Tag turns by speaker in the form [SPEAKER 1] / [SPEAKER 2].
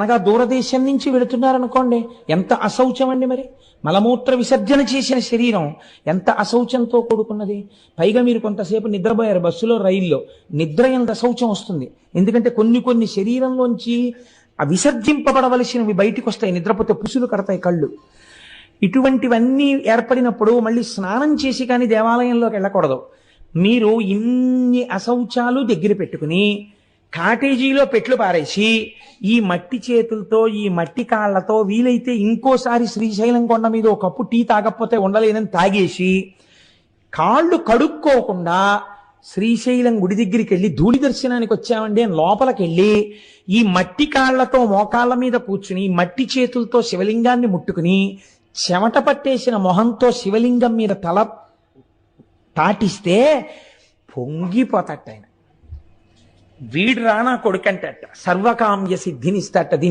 [SPEAKER 1] అనగా దూరదేశం నుంచి వెళుతున్నారనుకోండి ఎంత అశౌచం అండి మరి? మలమూత్ర విసర్జన చేసిన శరీరం ఎంత అశౌచంతో కూడుకున్నది? పైగా మీరు కొంతసేపు నిద్రపోయారు బస్సులో రైల్లో. నిద్ర ఎంత అశౌచం వస్తుంది? ఎందుకంటే కొన్ని కొన్ని శరీరంలోంచి ఆ విసర్జింపబడవలసినవి బయటికి వస్తాయి నిద్రపోతే పుసులు కడతాయి కళ్ళు. ఇటువంటివన్నీ ఏర్పడినప్పుడు మళ్ళీ స్నానం చేసి కానీ దేవాలయంలోకి వెళ్ళకూడదు. మీరు ఇన్ని అశౌచాలు దగ్గర పెట్టుకుని కాటేజీలో పెట్లు పారేసి ఈ మట్టి చేతులతో ఈ మట్టి కాళ్ళతో వీలైతే ఇంకోసారి శ్రీశైలం కొండ మీద ఒక కప్పు టీ తాగకపోతే ఉండలేదని తాగేసి కాళ్ళు కడుక్కోకుండా శ్రీశైలం గుడి దగ్గరికి వెళ్ళి ధూళి దర్శనానికి వచ్చామండి అని లోపలికి వెళ్ళి ఈ మట్టి కాళ్ళతో మోకాళ్ళ మీద కూర్చుని మట్టి చేతులతో శివలింగాన్ని ముట్టుకుని చెమట పట్టేసిన మొహంతో శివలింగం మీద తల తాటిస్తే పొంగిపోతట ఆయన. వీడు రానా కొడుకంటట. సర్వకామ్య సిద్ధినిస్తట దీన్ని